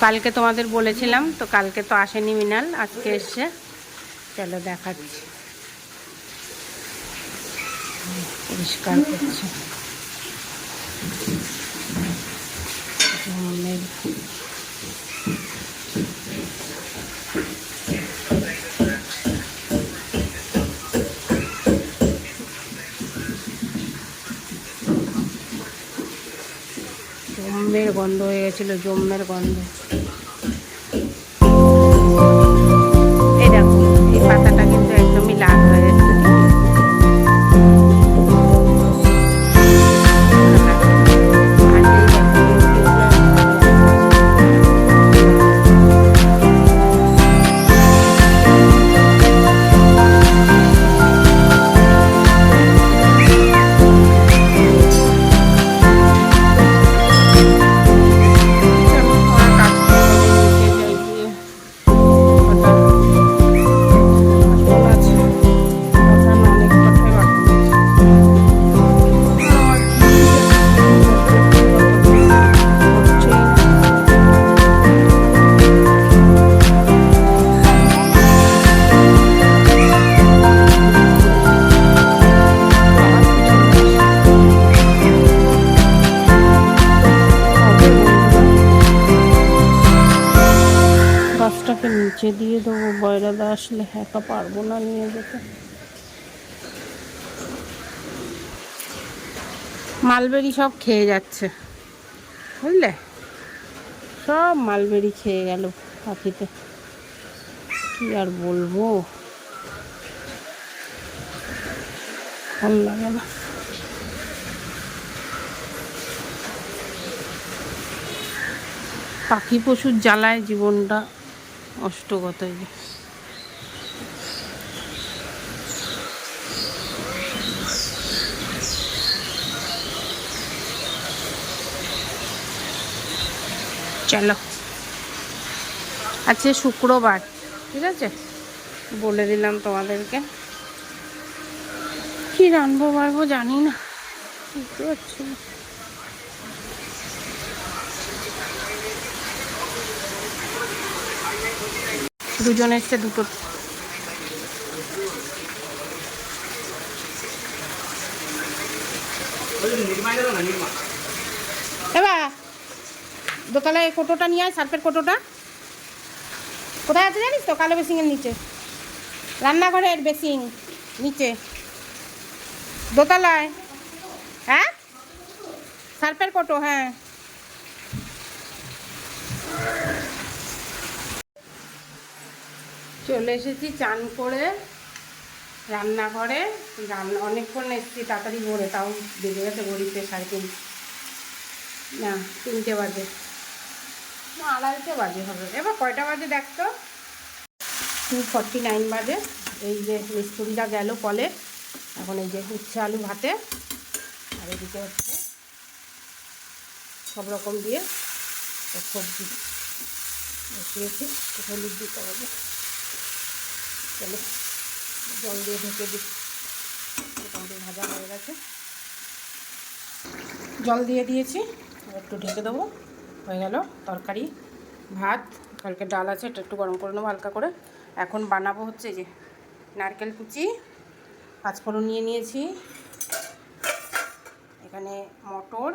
কালকে তোমাদের বলেছিলাম তো কালকে তো আসেনি মিনাল আজকে এসছে। চলো দেখাচ্ছি। পরিষ্কার করছে। জম্মের গন্ধ হয়ে গেছিল জমের গন্ধ। মালবেরি সব খেয়ে যাচ্ছে। বুঝলে? সব মালবেরি খেয়ে গেল পাখিতে। কি আর বলব? ভালো লাগে না। পাখি পশুর জ্বালায় জীবনটা অষ্টগত চলো। আজকে শুক্রবার, ঠিক আছে? বলে দিলাম তোমাদেরকে। কি রানবো পারব জানি না। বুঝতে পারছি না দুজন এসছে, দুটো। এবার দোতলায় কোটোটা নিয়ে আয়, সার্ফের কোটোটা কোথায় আছে জানিস তো? কালো বেসিংয়ের নিচে। রান্নাঘরের বেসিং নিচে। দোতলায়। হ্যাঁ? সার্ফের কোটো হ্যাঁ। চলে এসেছি চান করে রান্নাঘরে। রান্না, অনেকক্ষণ এসেছি, তাড়াতাড়ি ভরে, তাও বেজে গেছে ঘড়িতে সাড়ে তিন না, তিনটে বাজে। আড়াইটে বাজে হবে। এবার কয়টা বাজে দেখতো টু ফর্টি নাইন বাজে। এই যে মিস্ত্রিটা গেল কলে, এখন এই যে উচ্ছে আলু ভাতে। আর এদিকে হচ্ছে সব রকম দিয়ে সবজি বসিয়েছি। হলুদ দিতে হবে চলো, জল দিয়ে ঢেকে দিই। মোটামুটি ভাজা হয়ে গেছে। জল দিয়ে দিয়েছি একটু ঢেকে দেবো। হয়ে গেল। তরকারি, ভাত কালকে ডাল আছে, এটা একটু গরম করে নেব হালকা করে। এখন বানাবো হচ্ছে যে নারকেল কুচি, পাঁচফোড়ন নিয়ে নিয়েছি। এখানে মটর,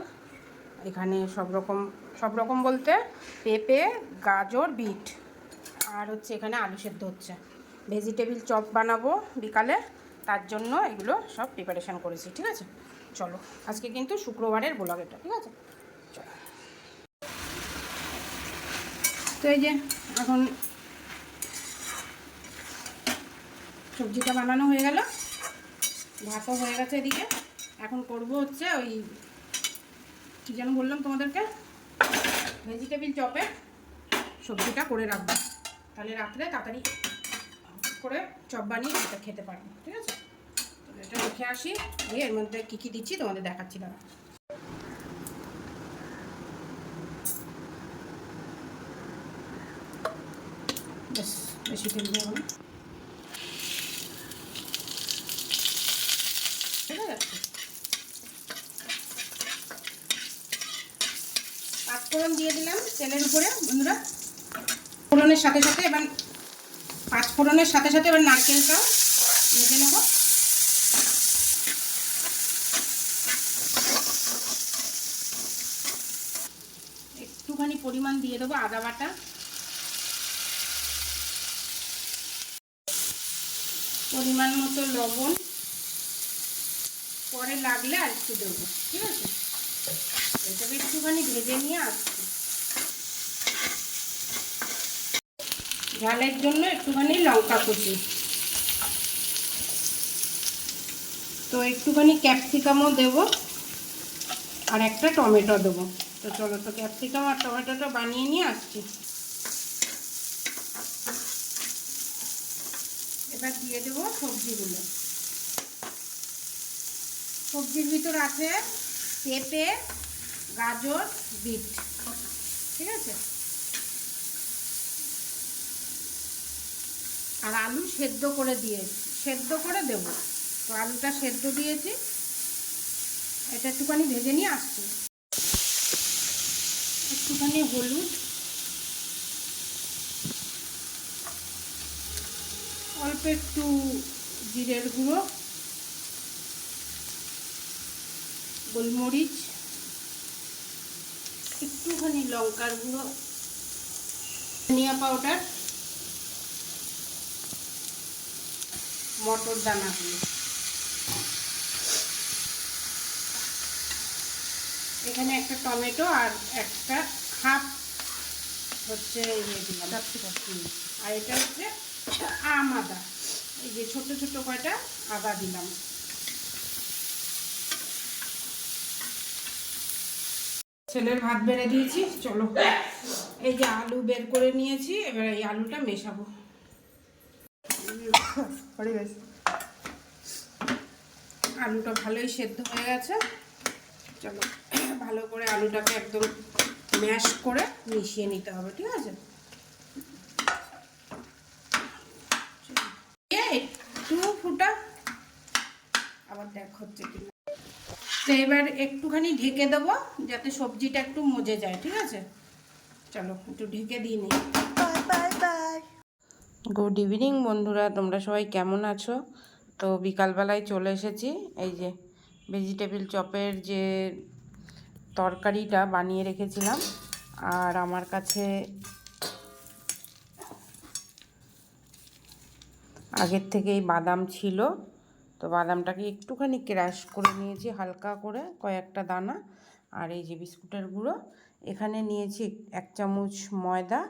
এখানে সব রকম সব রকম বলতে পেঁপে, গাজর, বিট, আর হচ্ছে এখানে আলু সেদ্ধ হচ্ছে। ভেজিটেবিল চপ বানাবো বিকালে, তার জন্য এগুলো সব প্রিপারেশান করেছি, ঠিক আছে? চলো, আজকে কিন্তু শুক্রবারের ব্লগ এটা, ঠিক আছে? তো এই যে, এখন সবজিটা বানানো হয়ে গেল। ভাতও হয়ে গেছে এদিকে। এখন করব হচ্ছে ওই, কী যেন বললাম তোমাদেরকে? ভেজিটেবিল চপে সবজিটা করে রাখব। তাহলে রাত্রে তাড়াতাড়ি করে চপ বানিয়ে এটা খেতে পারব, ঠিক আছে? তো এটা রেখে আসি। এর মধ্যে কী কী দিচ্ছি তোমাদের দেখাচ্ছি দাঁড়া বেশ তেল দেবো না পাঁচফোড়ন দিয়ে দিলাম, তেলের উপরে, বন্ধুরা। ফোড়নের সাথে সাথে এবার পাঁচফোড়নের সাথে সাথে এবার নারকেলটাও ভেজে নেব। একটুখানি পরিমাণ দিয়ে দেবো আদা বাটা। পরিমাণ মতো লবণ পরে লাগলে আর একটু দেবো, ঠিক আছে? এটাকে একটুখানি ভেজে নিয়ে আসছি। ঝালের জন্য একটুখানি লঙ্কা কুচি। তো একটুখানি ক্যাপসিকামও দেব আর একটা টমেটো দেবো। তো চলো তো ক্যাপসিকাম আর টমেটোটা বানিয়ে নিয়ে আসছি। এবার দিয়ে দেবো সবজিগুলো। সবজির ভিতর আছে পেঁপে, গাজর, বিট। ঠিক আছে? আর আলু সেদ্ধ করে দিয়ে সেদ্ধ করে দেব। তো আলুটা সেদ্ধ দিয়েছি। এটা একটুখানি ভেজে নিয়ে আসছি। একটুখানি হলুদ অল্প একটু জিরের গুঁড়ো গোলমরিচ একটুখানি লঙ্কার গুঁড়ো ধনিয়া পাউডার মটর দানা দানাগুলো এখানে একটা টমেটো আর একটা হাফ হচ্ছে ইয়ে দিলাম। আর এটা হচ্ছে আম আদা। এই যে ছোট ছোট কয়টা আদা দিলাম। ছেলের ভাত বেড়ে দিয়েছি চলো। এই যে আলু বের করে নিয়েছি এবার এই আলুটা মেশাবো। আলুটা ভালোই সেদ্ধ হয়ে গেছে। চলো ভালো করে আলুটাকে একদম ম্যাশ করে মিশিয়ে নিতে হবে ঠিক আছে একটু ফুটা আবার দেখ হচ্ছে কিনা। তো এবার একটুখানি ঢেকে দেবো, যাতে সবজিটা একটু মজে যায়, ঠিক আছে? চলো, একটু ঢেকে দিই নি গুড ইভিনিং বন্ধুরা, তোমরা সবাই কেমন আছো? তো বিকালবেলায় চলে এসেছি, এই যে ভেজিটেবিল চপের যে তরকারিটা বানিয়ে রেখেছিলাম, আর আমার কাছে আগের থেকেই বাদাম ছিল। তো বাদামটাকে একটুখানি ক্র্যাশ করে নিয়েছি, হালকা করে কয়েকটা দানা আর এই যে বিস্কুটের গুঁড়ো। এখানে নিয়েছি এক চামচ ময়দা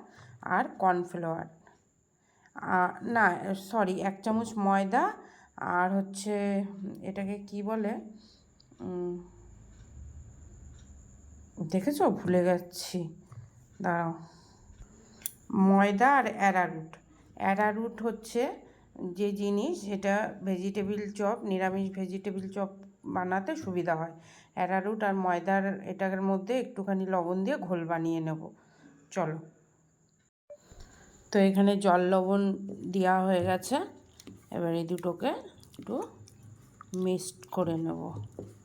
আর কর্নফ্লাওয়ার। না, সরি, এক চামচ ময়দা আর হচ্ছে, এটাকে কি বলে দেখেছ? ভুলে যাচ্ছি দাঁড়াও। ময়দা আর অ্যারারুট। অ্যারারুট হচ্ছে যে জিনিস সেটা ভেজিটেবিল চপ, নিরামিষ ভেজিটেবিল চপ বানাতে সুবিধা হয়। অ্যারারুট আর ময়দার এটার মধ্যে একটুখানি লবণ দিয়ে ঘোল বানিয়ে নেব। চলো। তো এখানে জল লবণ দেওয়া হয়ে গেছে। এবার এই দুটোকে একটু মিক্সড করে নেব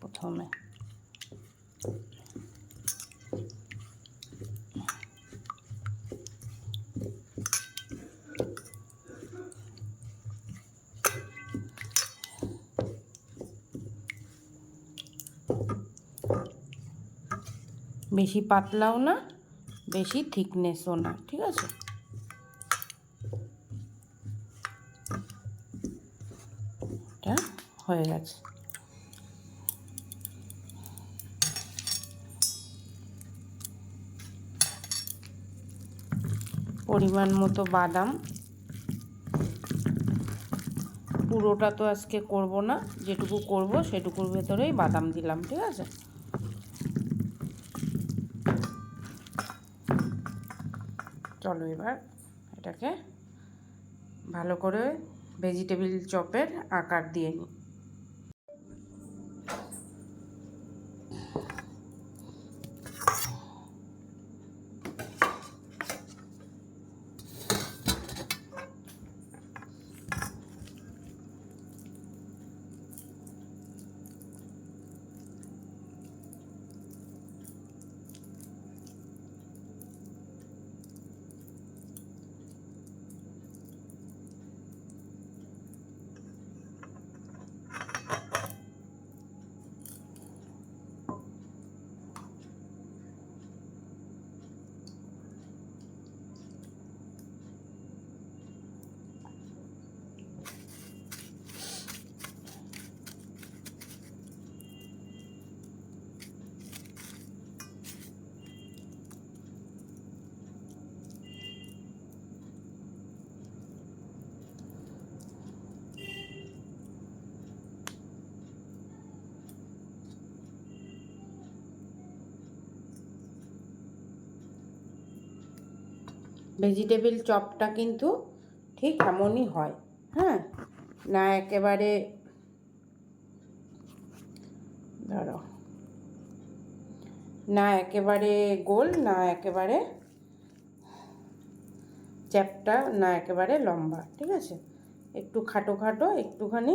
প্রথমে। বেশি পাতলাও না, বেশি থিকনেসও না, ঠিক আছে? এটা হয়ে গেছে। পরিমাণ মতো বাদাম। পুরোটা তো আজকে করব না, যেটুকু করব সেটুকুর ভেতরেই বাদাম দিলাম, ঠিক আছে? চলো এবার এটাকে ভালো করে ভেজিটেবিল চপের আকার দিয়ে নিই। ভেজিটেবিল চপটা কিন্তু ঠিক এমনই হয় হ্যাঁ? না একেবারে ধরো, না একেবারে গোল, না একেবারে চ্যাপটা, না একেবারে লম্বা, ঠিক আছে? একটু খাটো খাটো, একটুখানি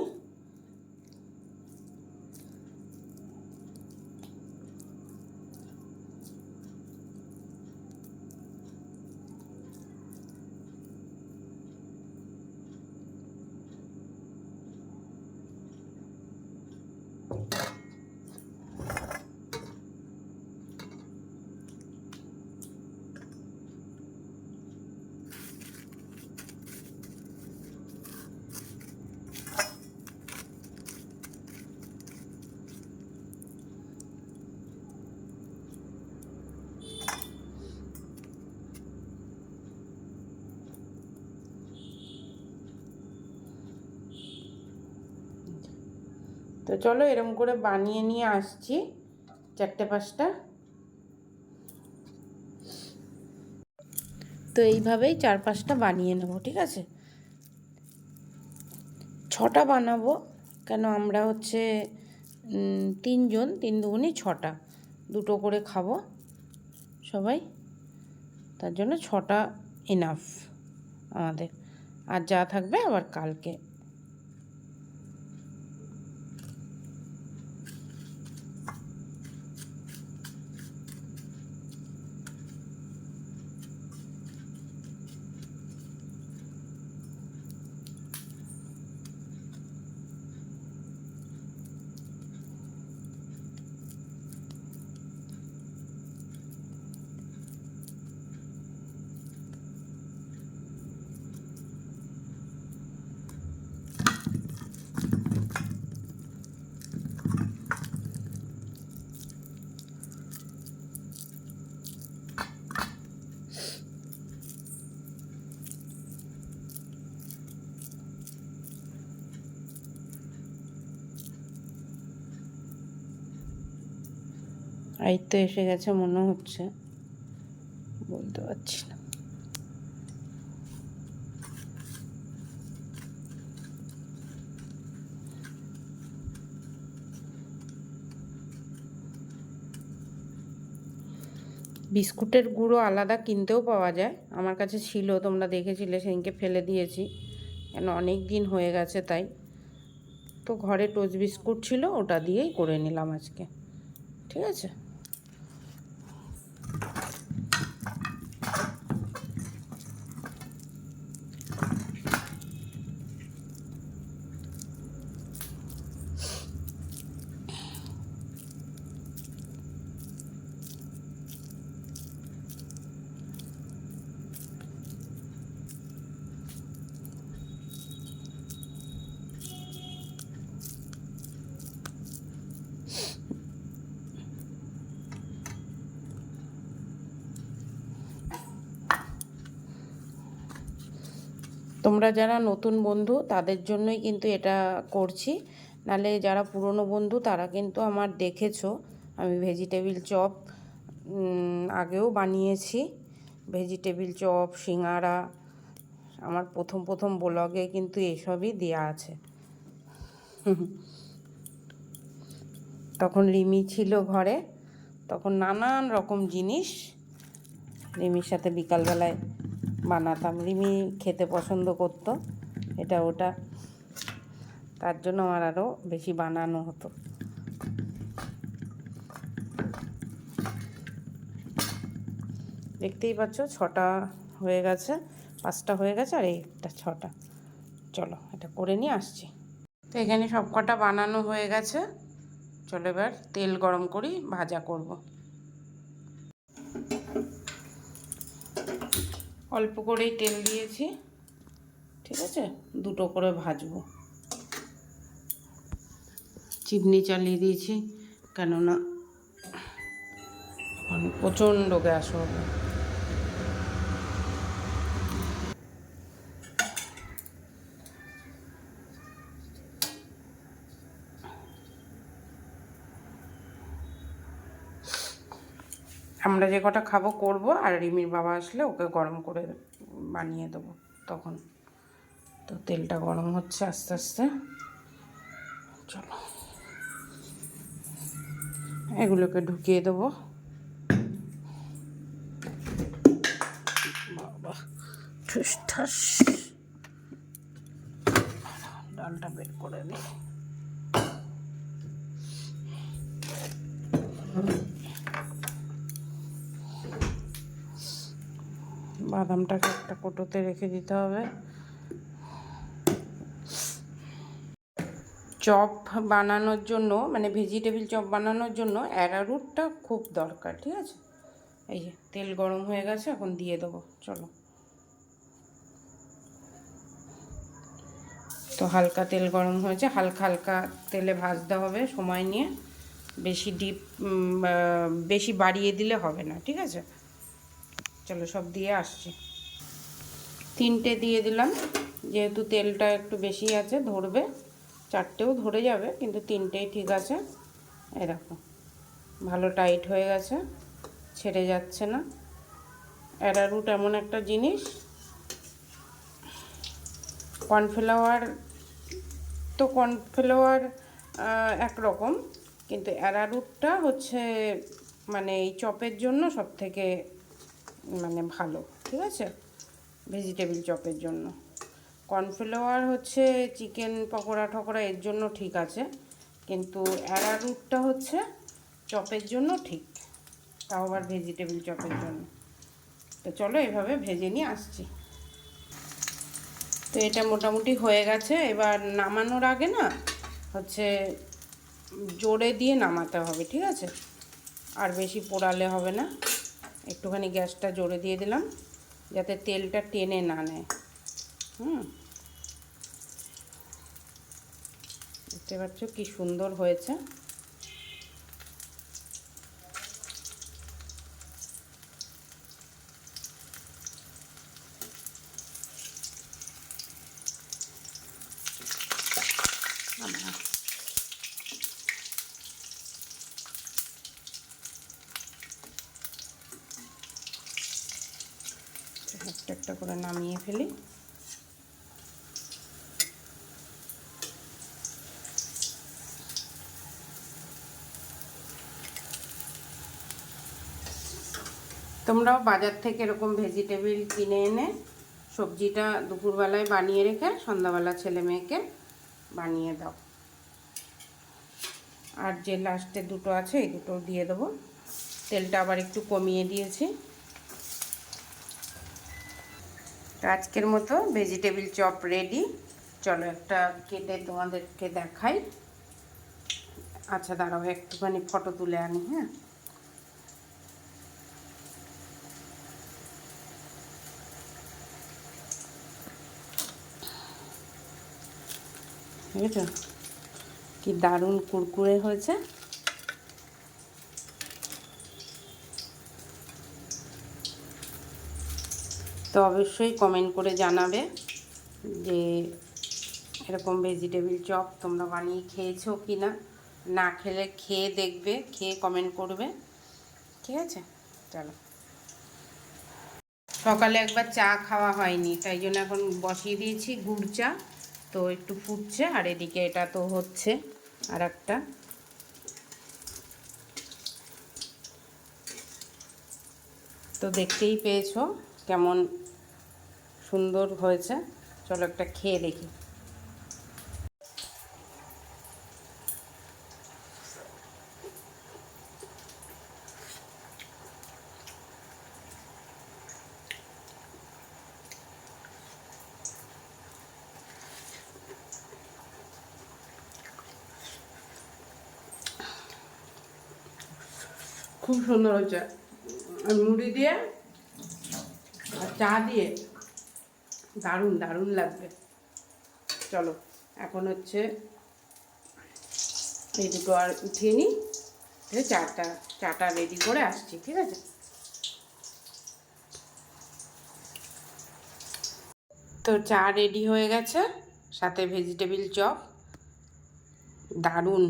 তো চলো এরম করে বানিয়ে নিয়ে আসছি চারটে পাঁচটা। তো এইভাবেই চার পাঁচটা বানিয়ে নেব, ঠিক আছে? ছটা বানাবো, কেন আমরা হচ্ছে তিনজন, তিন দুগুনি ছটা। দুটো করে খাব সবাই, তার জন্য ছটা এনাফ আমাদের। আর যা থাকবে আবার কালকে। এই তো এসে গেছে মনে হচ্ছে। বলতে পারছি না। বিস্কুটের গুঁড়ো আলাদা কিনতেও পাওয়া যায়। আমার কাছে ছিল, তোমরা দেখেছিলে, সেদিনকে ফেলে দিয়েছি। কেন, অনেক দিন হয়ে গেছে তাই। তো ঘরে টোস্ট বিস্কুট ছিল, ওটা দিয়েই করে নিলাম আজকে। ঠিক আছে? তোমরা যারা নতুন বন্ধু, তাদের জন্যই কিন্তু এটা করছি। নালে যারা পুরনো বন্ধু, তারা কিন্তু আমার দেখেছ। আমি ভেজিটেবিল চপ আগেও বানিয়েছি। ভেজিটেবিল চপ, সিঙ্গারা, আমার প্রথম প্রথম ব্লগে কিন্তু এসবই দেয়া আছে। তখন রিমি ছিল ঘরে, তখন নানান রকম জিনিস রিমির সাথে বিকালবেলায় বানাতাম। রিমি খেতে পছন্দ করতো, এটা ওটা। তার জন্য আমার আরও বেশি বানানো হতো। দেখতেই পাচ্ছ, ছটা হয়ে গেছে, পাঁচটা হয়ে গেছে আর একটা ছটা। চলো, এটা করে নিয়ে আসছি। তো এখানে সব কটা বানানো হয়ে গেছে। চলো এবার তেল গরম করি, ভাজা করব। অল্প করেই তেল দিয়েছি। ঠিক আছে? দুটো করে ভাজবো। চিমনি চালিয়ে দিয়েছি কেননা এখন প্রচণ্ড গ্যাস হবে। আমরা যে কটা খাব করব, আর রিমির বাবা আসলে ওকে গরম করে বানিয়ে দেবো তখন। তো তেলটা গরম হচ্ছে আস্তে আস্তে। চলো। এগুলোকে ঢুকিয়ে দেবো। বাবা, ঠুস ডালটা বের করে দিই। বাদামটাকে একটা কোটোতে রেখে দিতে হবে। চপ বানানোর জন্য মানে ভেজিটেবিল চপ বানানোর জন্য অ্যারারুটটা খুব দরকার, ঠিক আছে? এই যে, তেল গরম হয়ে গেছে, এখন দিয়ে দেবো, চলো। তো হালকা তেল গরম হয়েছে, হালকা হালকা তেলে ভাজতে হবে সময় নিয়ে। বেশি ডিপ বেশি বাড়িয়ে দিলে হবে না, ঠিক আছে? চলো সব দিয়ে আসছি। তিনটে দিয়ে দিলাম। যেহেতু তেলটা একটু বেশি আছে, ধরবে। চারটেও ধরে যাবে, কিন্তু তিনটেই ঠিক আছে। দেখো, ভালো টাইট হয়ে গেছে, ছেড়ে যাচ্ছে না। অ্যারারুট এমন একটা জিনিস। কর্নফ্লাওয়ার, তো কর্নফ্লাওয়ার একরকম, কিন্তু অ্যারারুটটা হচ্ছে মানে এই চপের জন্য সব থেকে মানে ভালো, ঠিক আছে? ভেজিটেবিল চপের জন্য। কর্নফ্লাওয়ার হচ্ছে চিকেন পকোড়া ঠকোড়া এর জন্য ঠিক আছে, কিন্তু অ্যারারুটটা হচ্ছে চপের জন্য ঠিক, তাও আবার ভেজিটেবিল চপের জন্য। তো চলো এভাবে ভেজে নিয়ে আসছি। তো এটা মোটামুটি হয়ে গেছে, এবার নামানোর আগে না হচ্ছে জোরে দিয়ে নামাতে হবে, ঠিক আছে? আর বেশি পোড়ালে হবে না। একটুখানি গ্যাসটা জোরে দিয়ে দিলাম, যাতে তেলটা টেনে না নেয়। হুম? দেখতে পাচ্ছ কী সুন্দর হয়েছে একটা একটা করে নামিয়ে ফেলি তোমরাও বাজার থেকে এরকম ভেজিটেবিল কিনে এনে সবজিটা দুপুরবেলায় বানিয়ে রেখে সন্ধ্যাবেলা ছেলে মেয়েকে বানিয়ে দাও। আর যে লাস্টে দুটো আছে, এই দুটো দিয়ে দেবো। তেলটা আবার একটু কমিয়ে দিয়েছি। আজকের মতো ভেজিটেবিল চপ রেডি চলো একটা কেটে তোমাদেরকে দেখাই। আচ্ছা দাঁড়াও, একটুখানি ফটো তুলে আনি হ্যাঁ? বুঝেছ? কি দারুণ কুরকুরে হয়েছে। তো অবশ্যই কমেন্ট করে জানাবে যে এরকম ভেজিটেবিল চপ তোমরা বানিয়ে খেয়েছো কি না না খেলে খেয়ে দেখবে, খেয়ে কমেন্ট করবে। ঠিক আছে? চলো। সকালে একবার চা খাওয়া হয়নি, তাই জন্য এখন বসিয়ে দিয়েছি গুড় চা। তো একটু ফুটছে, আর এদিকে এটা তো হচ্ছে আর একটা তো দেখতেই পেয়েছ কেমন সুন্দর হয়েছে। চলো একটা খেয়ে দেখি। খুব সুন্দর হয়েছে। আর মুড়ি দিয়ে আর চা দিয়ে দারুণ দারুণ লাগবে। চলো, এখন হচ্ছে এই দুটো আর উঠিয়ে নিই। চাটা চাটা রেডি করে আসছি, ঠিক আছে? তো চা রেডি হয়ে গেছে, সাথে ভেজিটেবিল চপ। দারুণ।